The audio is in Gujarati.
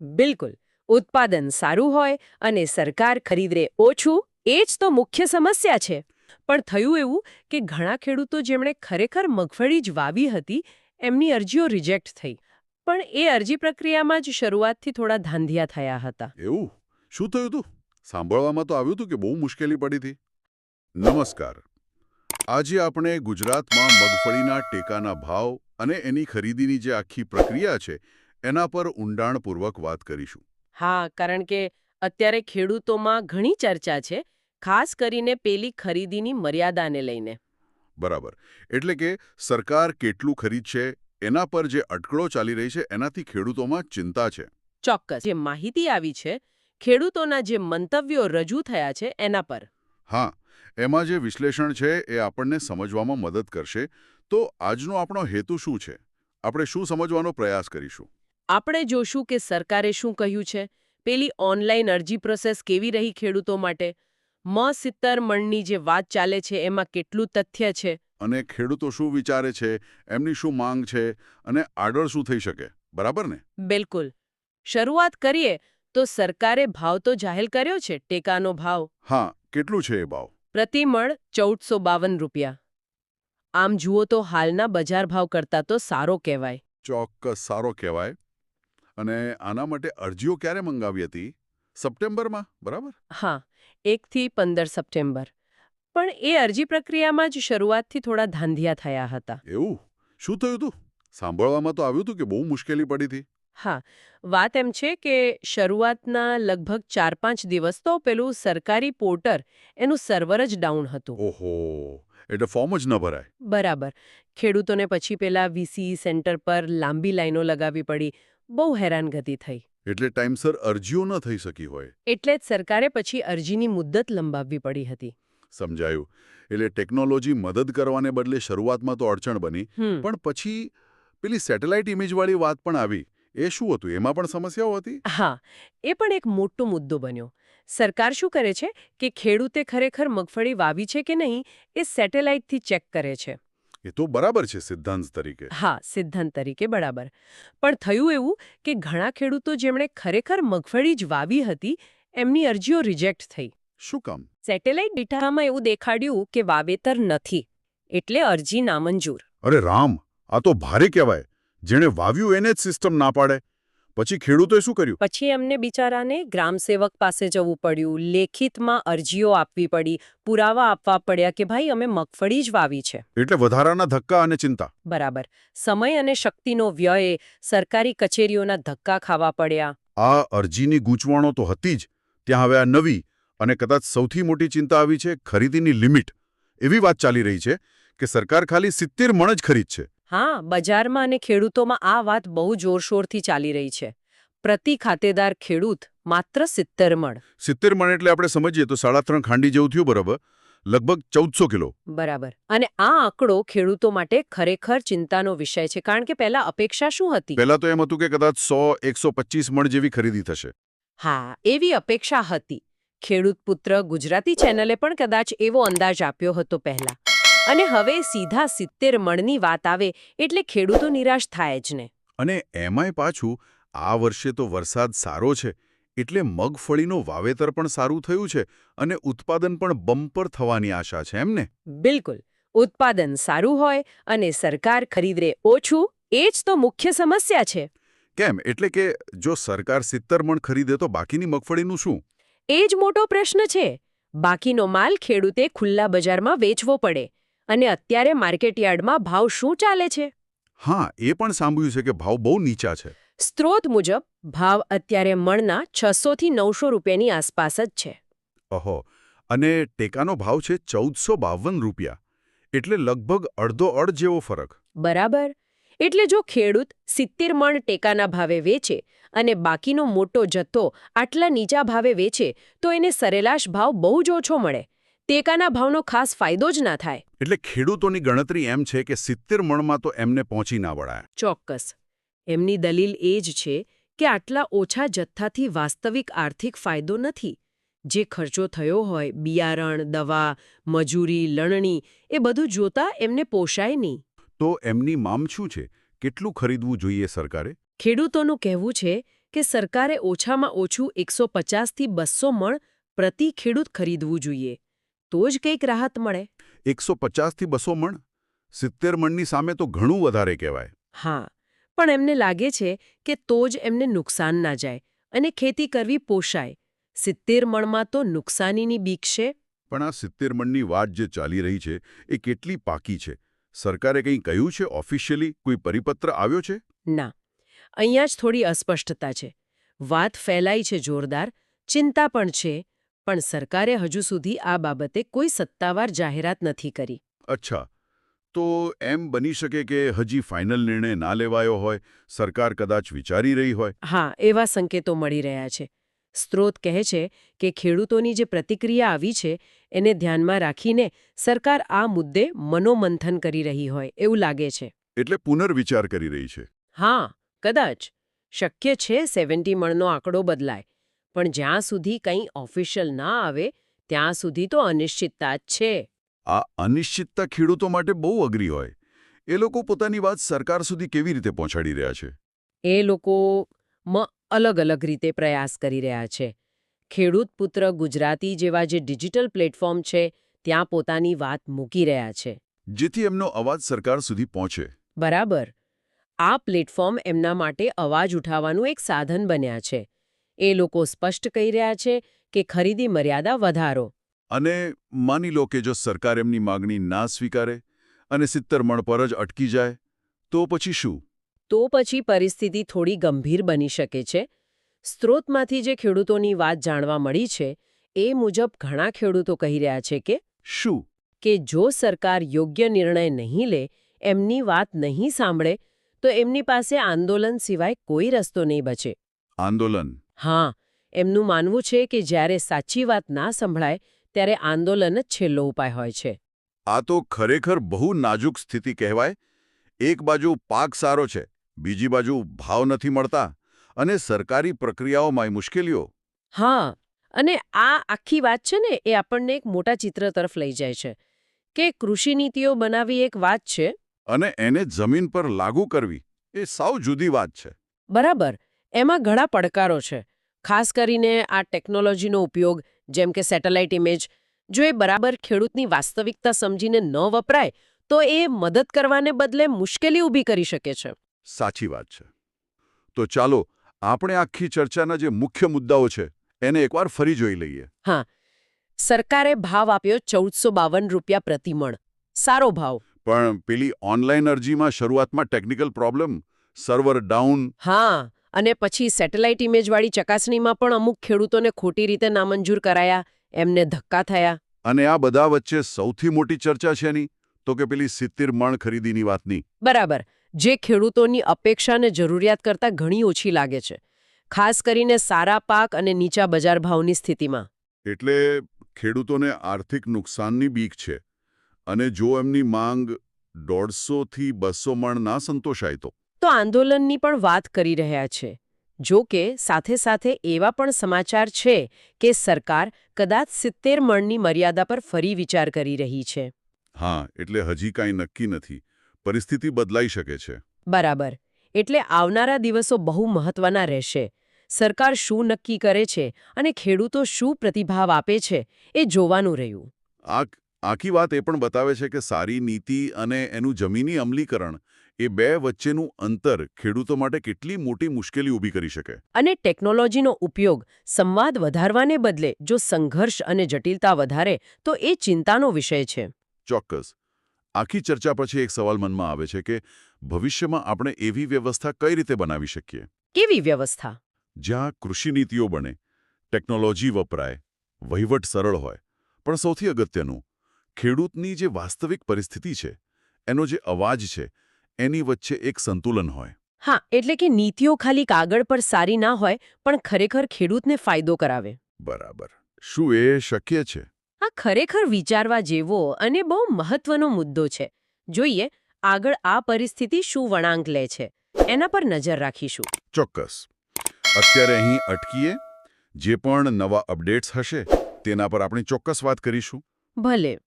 બિલકુલ. ઉત્પાદન સારું હોય અને સરકાર ખરીદરે ઓછું, એ જ તો મુખ્ય સમસ્યા છે. પણ થયું એવું કે ઘણા ખેડૂતો જેમણે ખરેખર મગફળી જ વાવી હતી, એમની અરજીઓ રિજેક્ટ થઈ. પણ એ અરજી પ્રક્રિયામાં જ શરૂઆતથી થોડા ધાંધિયા થયા હતા. એવું? શું થયું હતું સાંભળવામાં તો આવ્યું હતું કે બહુ મુશ્કેલી પડી હતી. નમસ્કાર. આજે આપણે ગુજરાતમાં મગફળીના ટેકાના ભાવ અને એની ખરીદીની જે આખી પ્રક્રિયા છે એના પર ઊંડાણપૂર્વક વાત કરીશું. હા કારણ કે અત્યારે ખેડૂતોમાં ઘણી ચર્ચા છે ખાસ કરીને પેલી ખરીદીની મર્યાદાને લઈને. બરાબર. એટલે કે સરકાર કેટલું ખરીદશે એના પર જે અટકળો ચાલી રહી છે એનાથી ખેડૂતોમાં ચિંતા છે. ચોક્કસ. જે માહિતી આવી છે ખેડૂતોના જે મંતવ્યો રજૂ થયા છે એના પર. હા એમાં જે વિશ્લેષણ છે એ આપણને સમજવામાં મદદ કરશે. તો આજનો આપણો હેતુ શું છે? આપણે શું સમજવાનો પ્રયાસ કરીશું? આપણે જોશું કે સરકારે શું કહ્યું છે? પેલી ઓનલાઈન અરજી પ્રોસેસ કેવી રહી ખેડૂતો માટે? મ. સિત્તર મણની જે વાત ચાલે છે એમાં કેટલું તથ્ય છે? અને ખેડૂતો શું વિચારે છે? એમની શું માંગ છે? અને આગળ શું થઈ શકે? બરાબર ને? બિલકુલ. શરૂઆત કરીએ તો સરકારે ભાવ તો જાહેર કર્યો છે ટેકાનો ભાવ. હા કેટલું છે એ ભાવ? પ્રતિ મણ ચૌદસો બાવન રૂપિયા. આમ જુઓ તો હાલના બજાર ભાવ કરતાં તો સારો કહેવાય. ચોક્કસ સારો કહેવાય. અને આના માટે અરજીઓ ક્યારે મંગાવી હતી? સપ્ટેમ્બરમાં બરાબર? હા એકથી પંદર સપ્ટેમ્બર. પણ એ અરજી પ્રક્રિયામાં જ શરૂઆતથી થોડા ધાંધિયા થયા હતા. એવું? શું થયું હતું સાંભળવામાં તો આવ્યું હતું કે બહુ મુશ્કેલી પડી હતી. હા વાત એમ છે કે શરૂઆતના લગભગ ચાર પાંચ દિવસ તો પેલું સરકારી પોર્ટર એનું સર્વર જ ડાઉન હતું. ઓહો એટલે ફોર્મ જ ન ભરાય. બરાબર. ખેડૂતોને પછી પેલા વીસી સેન્ટર પર લાંબી લાઈનો લગાવવી પડી. બહુ હેરાનગતિ થઈ. એટલે ટાઈમસર અરજીઓ ન થઈ શકી હોય. એટલે જ સરકારે પછી અરજીની મુદ્દત લંબાવવી પડી હતી. સમજાયું. એટલે ટેકનોલોજી મદદ કરવાને બદલે શરૂઆતમાં તો અડચણ બની. પણ પછી પેલી સેટેલાઇટ ઇમેજવાળી વાત પણ આવી. એ શું હતું? એમાં પણ સમસ્યાઓ હતી? હા. એ પણ એક મોટો મુદ્દો બન્યો. સરકાર શું કરે છે? કે ખેડૂતે ખરેખર મગફળી વાવી છે કે નહીં એ સેટેલાઇટથી ચેક કરે છે. એ તો બરાબર છે સિદ્ધાંત તરીકે. હા સિદ્ધાંત તરીકે બરાબર. પણ થયું એવું કે ઘણા ખેડૂતો જેમણે ખરેખર મગફળી જ વાવી હતી એમની અરજીઓ રિજેક્ટ થઈ. શું કામ? સેટેલાઇટ ડેટામાં એવું દેખાડ્યું કે વાવેતર નથી એટલે અરજી નામંજૂર. અરે રામ! આ તો ભારે કહેવાય. જેણે વાવ્યું એને જ સિસ્ટમ ના પાડે. પછી ખેડૂતોએ શું કર્યું? પછી એમને બિચારાને ગ્રામસેવક પાસે જવું પડ્યું. લેખિતમાં અરજીઓ આપવી પડી. પુરાવા આપવા પડ્યા કે ભાઈ અમે મગફળી જ વાવી છે. એટલે વધારાના ધક્કા અને ચિંતા. બરાબર. સમય અને શક્તિનો વ્યય સરકારી કચેરીઓના ધક્કા ખાવા પડ્યા. આ અરજીની ગૂંચવણો તો હતી જ. ત્યાં હવે આ નવી અને કદાચ સૌથી મોટી ચિંતા આવી છે ખરીદીની લિમિટ. એવી વાત ચાલી રહી છે કે સરકાર ખાલી સિત્તેર મણ જ ખરીદશે. હા બજારમાં અને ખેડૂતોમાં આ વાત બહુ જોરશોરથી ચાલી રહી છે. પ્રતિ ખાતેદાર ખેડૂત માત્ર સિત્તેર મણ. સિત્તેર મણ એટલે આપણે સમજીએ તો સાડા ત્રણ ખાંડી જેવું થયું બરાબર. લગભગ ચૌદસો કિલો. બરાબર. અને આ આંકડો ખેડૂતો માટે ખરેખર ચિંતાનો વિષય છે કારણ કે પહેલા અપેક્ષા શું હતી? પહેલા તો એમ હતું કે કદાચ સો એકસો મણ જેવી ખરીદી થશે. હા એવી અપેક્ષા હતી. ખેડૂત પુત્ર ગુજરાતી ચેનલે પણ કદાચ એવો અંદાજ આપ્યો હતો પહેલા. અને હવે સીધા સિત્તેર મણની વાત આવે એટલે ખેડૂતો નિરાશ થાય જ ને. અને એમાંય પાછું આ વર્ષે તો વરસાદ સારો છે એટલે મગફળીનું વાવેતર પણ સારું થયું છે અને ઉત્પાદન પણ બમ્પર થવાની આશા છે એમને બિલકુલ. ઉત્પાદન સારું હોય અને સરકાર ખરીદરે ઓછું એ જ તો મુખ્ય સમસ્યા છે. કેમ? એટલે કે જો સરકાર સિત્તેર મણ ખરીદે તો બાકીની મગફળીનું શું? એ જ મોટો પ્રશ્ન છે. બાકીનો માલ ખેડૂતે ખુલ્લા બજારમાં વેચવો પડે. અને અત્યારે માર્કેટયાર્ડમાં ભાવ શું ચાલે છે? હા એ પણ સાંભળ્યું છે કે ભાવ બહુ નીચા છે. સ્ત્રોત મુજબ ભાવ અત્યારે મણના છસોથી નવસો રૂપિયાની આસપાસ જ છે. ઓહો અને ટેકાનો ભાવ છે ચૌદસો બાવન રૂપિયા. એટલે લગભગ અડધો અડ જેવો ફરક. બરાબર. એટલે જો ખેડૂત સિત્તેર મણ ટેકાના ભાવે વેચે અને બાકીનો મોટો જથ્થો આટલા નીચા ભાવે વેચે તો એને સરેલાશ ભાવ બહુ જ ઓછો મળે. ટેકાના ભાવનો ખાસ ફાયદો જ ના થાય. એટલે ખેડૂતોની ગણતરી એમ છે કે સિત્તેર મણમાં તો એમને પહોંચી ના વળાય. ચોક્કસ. એમની દલીલ એ જ છે કે આટલા ઓછા જથ્થાથી વાસ્તવિક આર્થિક ફાયદો નથી. જે ખર્ચો થયો હોય બિયારણ દવા મજૂરી લણણી એ બધું જોતા એમને પોષાય નહીં. તો એમની માંગ શું છે? કેટલું ખરીદવું જોઈએ સરકારે? ખેડૂતોનું કહેવું છે કે સરકારે ઓછામાં ઓછું એકસો પચાસથી બસો મણ પ્રતિ ખેડૂત ખરીદવું જોઈએ. તો જ કંઈક રાહત મળે. એકસો પચાસથી બસો મણ? સિત્તેર મણની સામે તો ઘણું વધારે કહેવાય. હા પણ એમને લાગે છે કે તો જ એમને નુકસાન ના જાય અને ખેતી કરવી પોષાય. સિત્તેર મણમાં તો નુકસાનીની બીક છે? પણ આ સિત્તેર મણની વાત જે ચાલી રહી છે એ કેટલી પાકી છે? સરકારે કંઈ કહ્યું છે ઓફિશિયલી? કોઈ પરિપત્ર આવ્યો છે? ના અહીંયા જ થોડી અસ્પષ્ટતા છે. વાત ફેલાઈ છે જોરદાર ચિંતા પણ છે પણ સરકારે હજુ સુધી આ બાબતે કોઈ સત્તાવાર જાહેરાત નથી કરી. અચ્છા. તો એમ બની શકે કે હજી ફાઇનલ નિર્ણય ના લેવાયો હોય સરકાર કદાચ વિચારી રહી હોય? હા એવા સંકેતો મળી રહ્યા છે. સ્ત્રોત કહે છે કે ખેડૂતોની જે પ્રતિક્રિયા આવી છે એને ધ્યાનમાં રાખીને સરકાર આ મુદ્દે મનોમંથન કરી રહી હોય એવું લાગે છે. એટલે પુનર્વિચાર કરી રહી છે? હા કદાચ. શક્ય છે સેવન્ટી મણનો આંકડો બદલાય. પણ જ્યાં સુધી કંઈ ઓફિશિયલ ના આવે ત્યાં સુધી તો અનિશ્ચિતતા જ છે. આ અનિશ્ચિતતા ખેડૂતો માટે બહુ અઘરી હોય. એ લોકો પોતાની વાત સરકાર સુધી કેવી રીતે પહોંચાડી રહ્યા છે? એ લોકો મ અલગ અલગ રીતે પ્રયાસ કરી રહ્યા છે. ખેડૂત પુત્ર ગુજરાતી જેવા જે ડિજિટલ પ્લેટફોર્મ છે ત્યાં પોતાની વાત મૂકી રહ્યા છે. જેથી એમનો અવાજ સરકાર સુધી પહોંચે. બરાબર. આ પ્લેટફોર્મ એમના માટે અવાજ ઉઠાવવાનું એક સાધન બન્યા છે. એ લોકો સ્પષ્ટ કહી રહ્યા છે કે ખરીદી મર્યાદા વધારો. અને માની લો કે જો સરકાર એમની માગણી ના સ્વીકારે અને સિત્તર મણ પર જ અટકી જાય તો પછી શું? તો પછી પરિસ્થિતિ થોડી ગંભીર બની શકે છે. સ્ત્રોતમાંથી જે ખેડૂતોની વાત જાણવા મળી છે એ મુજબ ઘણા ખેડૂતો કહી રહ્યા છે કે શું? કે જો સરકાર યોગ્ય નિર્ણય નહીં લે એમની વાત નહીં સાંભળે તો એમની પાસે આંદોલન સિવાય કોઈ રસ્તો નહીં બચે. આંદોલન. હા એમનું માનવું છે કે જ્યારે સાચી વાત ના સંભળાય ત્યારે આંદોલન જ છેલ્લો ઉપાય હોય છે. આ તો ખરેખર બહુ નાજુક સ્થિતિ કહેવાય. એક બાજુ પાક સારો છે બીજી બાજુ ભાવ નથી મળતા અને સરકારી પ્રક્રિયાઓમાં મુશ્કેલીઓ. હા અને આ આખી વાત છે ને એ આપણને એક મોટા ચિત્ર તરફ લઈ જાય છે. કે કૃષિ નીતિઓ બનાવી એક વાત છે? અને એને જમીન પર લાગુ કરવી એ સાવ જુદી વાત છે. બરાબર. એમાં ઘણા પડકારો છે. ખાસ કરીને આ ટેકનોલોજીનો ઉપયોગ જેમ કે સેટેલાઇટ ઇમેજ જો એ બરાબર ખેડૂતની વાસ્તવિકતા સમજીને ન વપરાય તો એ મદદ કરવાને બદલે મુશ્કેલી ઊભી કરી શકે છે. સાચી વાત છે. તો ચાલો આપણે આખી ચર્ચાના જે મુખ્ય મુદ્દાઓ છે એને એકવાર ફરી જોઈ લઈએ. હા. સરકારે ભાવ આપ્યો ચૌદસો બાવન રૂપિયા પ્રતિમણ. સારો ભાવ. પણ પેલી ઓનલાઈન અરજીમાં શરૂઆતમાં ટેકનિકલ પ્રોબ્લેમ સર્વર ડાઉન. હા. અને પછી સેટેલાઇટ ઇમેજવાળી ચકાસણીમાં પણ અમુક ખેડૂતોને ખોટી રીતે નામંજૂર કરાયા એમને ધક્કા થયા. અને આ બધા વચ્ચે સૌથી મોટી ચર્ચા છે ની તો કે પેલી સિત્તેર મણ ખરીદીની વાતની. બરાબર. જે ખેડૂતોની અપેક્ષા અને જરૂરિયાત કરતાં ઘણી ઓછી લાગે છે. ખાસ કરીને સારા પાક અને નીચા બજાર ભાવની સ્થિતિમાં. એટલે ખેડૂતોને આર્થિક નુકસાનની બીક છે. અને જો એમની માંગ દોઢસોથી બસો મણ ના સંતોષાય તો? તો આંદોલનની પણ વાત કરી રહ્યા છે. જો કે સાથે સાથે એવા પણ સમાચાર છે કે સરકાર કદાચ સિત્તેર મણની મર્યાદા પર ફરી વિચાર કરી રહી છે. હા એટલે હજી કાંઈ નક્કી નથી. પરિસ્થિતિ બદલાઈ શકે છે. બરાબર. એટલે આવનારા દિવસો બહુ મહત્વના રહેશે. સરકાર શું નક્કી કરે છે અને ખેડૂતો શું પ્રતિભાવ આપે છે એ જોવાનું રહ્યું. આ આખી વાત એ પણ બતાવે છે કે સારી નીતિ અને એનું જમીની અમલીકરણ એ બે વચ્ચેનું અંતર ખેડૂતો માટે કેટલી મોટી મુશ્કેલી ઊભી કરી શકે? અને ટેકનોલોજીનો ઉપયોગ સંવાદ વધારવાને બદલે જો સંઘર્ષ અને જટિલતા વધારે તો એ ચિંતાનો વિષય છે. ચોક્કસ. આખી ચર્ચા પછી એક સવાલ મનમાં આવે છે કે ભવિષ્યમાં આપણે એવી વ્યવસ્થા કઈ રીતે બનાવી શકીએ? કેવી વ્યવસ્થા? જ્યાં કૃષિ નીતિઓ બને ટેકનોલોજી વપરાય વહીવટ સરળ હોય. પણ સૌથી અગત્યનું ખેડૂતની જે વાસ્તવિક પરિસ્થિતિ છે એનો જે અવાજ છે એની વચ્ચે એક સંતુલન હોય. હા એટલે કે નીતિઓ ખાલી કાગળ પર સારી ના હોય પણ ખરેખર ખેડૂતને ફાયદો કરાવે. બરાબર. શું એ શક્ય છે? આ ખરેખર વિચારવા જેવો અને બહુ મહત્વનો મુદ્દો છે. જોઈએ આગળ આ પરિસ્થિતિ શું વળાંક લે છે. એના પર નજર રાખીશું. ચોક્કસ. અત્યારે અહીં અટકીએ. જે પણ નવા અપડેટ્સ હશે તેના પર આપણે ચોક્કસ વાત કરીશું. ભલે.